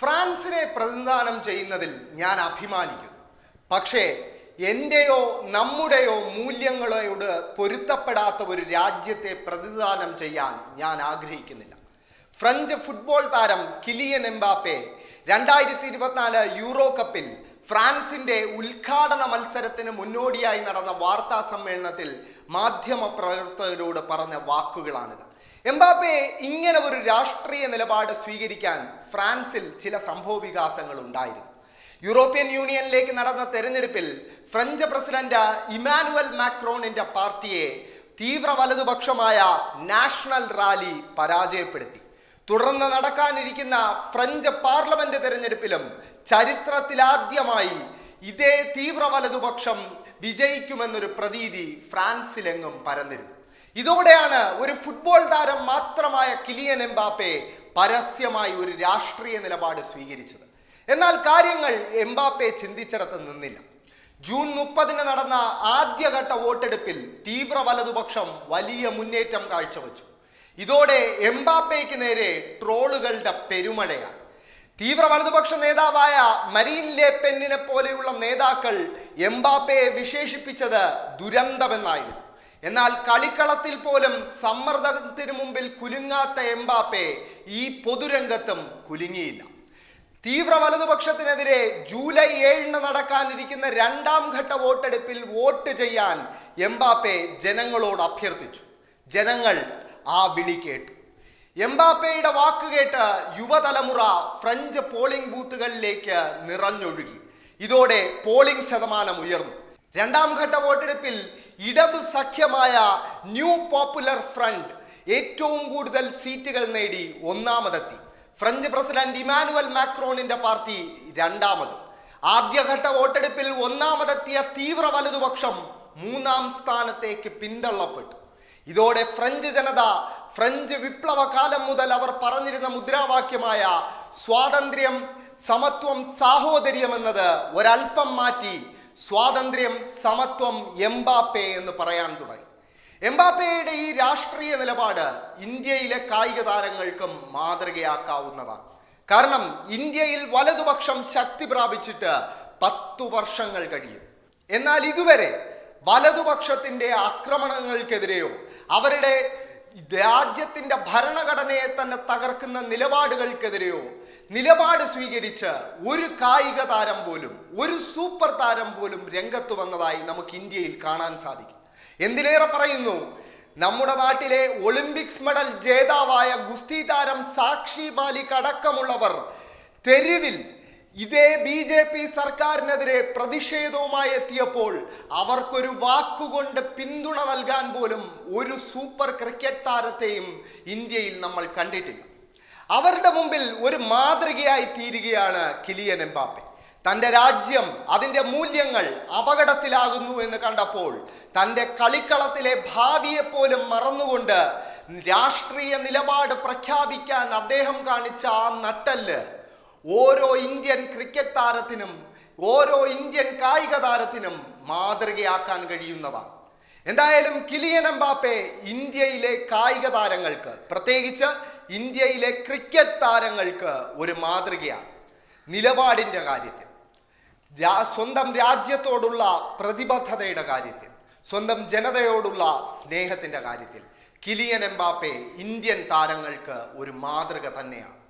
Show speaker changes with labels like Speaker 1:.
Speaker 1: ഫ്രാൻസിനെ പ്രതിനിധാനം ചെയ്യുന്നതിൽ ഞാൻ അഭിമാനിക്കുന്നു. പക്ഷേ എന്റെയോ നമ്മുടെയോ മൂല്യങ്ങളോട് പൊരുത്തപ്പെടാത്ത ഒരു രാജ്യത്തെ പ്രതിനിധാനം ചെയ്യാൻ ഞാൻ ആഗ്രഹിക്കുന്നില്ല. ഫ്രഞ്ച് ഫുട്ബോൾ താരം കിലിയൻ എംബാപ്പെ രണ്ടായിരത്തി ഇരുപത്തിനാല് യൂറോ കപ്പിൽ ഫ്രാൻസിന്റെ ഉദ്ഘാടന മത്സരത്തിന് മുന്നോടിയായി നടന്ന വാർത്താ സമ്മേളനത്തിൽ മാധ്യമ പ്രവർത്തകരോട് പറഞ്ഞ വാക്കുകളാണിത്. എംബാപ്പെ ഇങ്ങനെ ഒരു രാഷ്ട്രീയ നിലപാട് സ്വീകരിക്കാൻ ഫ്രാൻസിൽ ചില സംഭവ വികാസങ്ങൾ ഉണ്ടായിരുന്നു. യൂറോപ്യൻ യൂണിയനിലേക്ക് നടന്ന തെരഞ്ഞെടുപ്പിൽ ഫ്രഞ്ച് പ്രസിഡന്റ് ഇമാനുവൽ മാക്രോണിന്റെ പാർട്ടിയെ തീവ്ര വലതുപക്ഷമായ നാഷണൽ റാലി പരാജയപ്പെടുത്തി. തുടർന്ന് നടക്കാനിരിക്കുന്ന ഫ്രഞ്ച് പാർലമെന്റ് തെരഞ്ഞെടുപ്പിലും ചരിത്രത്തിലാദ്യമായി ഇതേ തീവ്ര വലതുപക്ഷം വിജയിക്കുമെന്നൊരു പ്രതീതി ഫ്രാൻസിലെങ്ങും പരന്നിരുന്നു. ഇതോടെയാണ് ഒരു ഫുട്ബോൾ താരം മാത്രമായ കിലിയൻ എംബാപ്പെ പരസ്യമായി ഒരു രാഷ്ട്രീയ നിലപാട് സ്വീകരിച്ചത്. എന്നാൽ കാര്യങ്ങൾ എംബാപ്പെ ചിന്തിച്ചിടത്ത് നിന്നില്ല. ജൂൺ മുപ്പതിന് നടന്ന ആദ്യഘട്ട വോട്ടെടുപ്പിൽ തീവ്ര വലതുപക്ഷം വലിയ മുന്നേറ്റം കാഴ്ചവെച്ചു. ഇതോടെ എംബാപ്പയ്ക്ക് നേരെ ട്രോളുകളുടെ പെരുമഴയാണ്. തീവ്ര വലതുപക്ഷ നേതാവായ മരീൻ ലെ പെന്നിനെ പോലെയുള്ള നേതാക്കൾ എംബാപ്പയെ വിശേഷിപ്പിച്ചത് ദുരന്തമെന്നായിരുന്നു. എന്നാൽ കളിക്കളത്തിൽ പോലും സമ്മർദ്ദത്തിന് മുമ്പിൽ കുലുങ്ങാത്ത എംബാപ്പെ ഈ പൊതുരംഗത്തും കുലുങ്ങിയില്ല. തീവ്ര വലതുപക്ഷത്തിനെതിരെ ജൂലൈ ഏഴിന് നടക്കാനിരിക്കുന്ന രണ്ടാം ഘട്ട വോട്ടെടുപ്പിൽ വോട്ട് ചെയ്യാൻ എംബാപ്പെ ജനങ്ങളോട് അഭ്യർത്ഥിച്ചു. ജനങ്ങൾ ആ വിളി കേട്ടു. എംബാപ്പയുടെ വാക്ക് കേട്ട് യുവതലമുറ ഫ്രഞ്ച് പോളിംഗ് ബൂത്തുകളിലേക്ക് നിറഞ്ഞൊഴുകി. ഇതോടെ പോളിംഗ് ശതമാനം ഉയർന്നു. രണ്ടാം ഘട്ട വോട്ടെടുപ്പിൽ ഇടതു സഖ്യമായ ന്യൂ പോപ്പുലർ ഫ്രണ്ട് ഏറ്റവും കൂടുതൽ സീറ്റുകൾ നേടി ഒന്നാമതെത്തി. ഫ്രഞ്ച് പ്രസിഡന്റ് ഇമാനുവൽ മാക്രോണിന്റെ പാർട്ടി രണ്ടാമതും. ആദ്യഘട്ട വോട്ടെടുപ്പിൽ ഒന്നാമതെത്തിയ തീവ്ര വലതുപക്ഷം മൂന്നാം സ്ഥാനത്തേക്ക് പിന്തള്ളപ്പെട്ടു. ഇതോടെ ഫ്രഞ്ച് ജനത ഫ്രഞ്ച് വിപ്ലവ കാലം മുതൽ അവർ പറഞ്ഞിരുന്ന മുദ്രാവാക്യമായ സ്വാതന്ത്ര്യം സമത്വം സാഹോദര്യം എന്നത് ഒരൽപ്പം മാറ്റി സ്വാതന്ത്ര്യം സമത്വം എംബാപ്പെ എന്ന് പറയാൻ തുടങ്ങി. എംബാപ്പയുടെ ഈ രാഷ്ട്രീയ നിലപാട് ഇന്ത്യയിലെ കായിക താരങ്ങൾക്കും മാതൃകയാക്കാവുന്നതാണ്. കാരണം ഇന്ത്യയിൽ വലതുപക്ഷം ശക്തി പ്രാപിച്ചിട്ട് പത്തു വർഷങ്ങൾ കഴിയും. എന്നാൽ ഇതുവരെ വലതുപക്ഷത്തിന്റെ ആക്രമണങ്ങൾക്കെതിരെയോ അവരുടെ രാജ്യത്തിന്റെ ഭരണഘടനയെ തന്നെ തകർക്കുന്ന നിലപാടുകൾക്കെതിരെയോ നിലപാട് സ്വീകരിച്ച് ഒരു കായിക താരം പോലും ഒരു സൂപ്പർ താരം പോലും രംഗത്ത് വന്നതായി നമുക്ക് ഇന്ത്യയിൽ കാണാൻ സാധിക്കും. എന്തിനേറെ പറയുന്നു? നമ്മുടെ നാട്ടിലെ ഒളിമ്പിക്സ് മെഡൽ ജേതാവായ ഗുസ്തി താരം സാക്ഷി മാലിക് അടക്കമുള്ളവർ തെരുവിൽ ഇതേ ബി ജെ പി സർക്കാരിനെതിരെ പ്രതിഷേധവുമായി എത്തിയപ്പോൾ അവർക്കൊരു വാക്കുകൊണ്ട് പിന്തുണ നൽകാൻ പോലും ഒരു സൂപ്പർ ക്രിക്കറ്റ് താരത്തെയും ഇന്ത്യയിൽ നമ്മൾ കണ്ടിട്ടില്ല. അവരുടെ മുമ്പിൽ ഒരു മാതൃകയായി തീരുകയാണ് കിലിയൻ എംബാപ്പെ. തന്റെ രാജ്യം അതിന്റെ മൂല്യങ്ങൾ അപകടത്തിലാകുന്നു എന്ന് കണ്ടപ്പോൾ തന്റെ കളിക്കളത്തിലെ ഭാവിയെപ്പോലും മറന്നുകൊണ്ട് രാഷ്ട്രീയ നിലപാട് പ്രഖ്യാപിക്കാൻ അദ്ദേഹം കാണിച്ച ആ നട്ടൽ ഓരോ ഇന്ത്യൻ ക്രിക്കറ്റ് താരത്തിനും ഓരോ ഇന്ത്യൻ കായിക താരത്തിനും മാതൃകയാക്കാൻ കഴിയുന്നതാണ്. എന്തായാലും കിലിയൻ എംബാപ്പെ ഇന്ത്യയിലെ കായിക താരങ്ങൾക്ക് പ്രത്യേകിച്ച് ഇന്ത്യയിലെ ക്രിക്കറ്റ് താരങ്ങൾക്ക് ഒരു മാതൃകയാണ്. നിലപാടിന്റെ കാര്യത്തിൽ. സ്വന്തം രാജ്യത്തോടുള്ള പ്രതിബദ്ധതയുടെ കാര്യത്തിൽ. സ്വന്തം ജനതയോടുള്ള സ്നേഹത്തിന്റെ കാര്യത്തിൽ. കിലിയൻ എംബാപ്പെ ഇന്ത്യൻ താരങ്ങൾക്ക് ഒരു മാതൃക തന്നെയാണ്.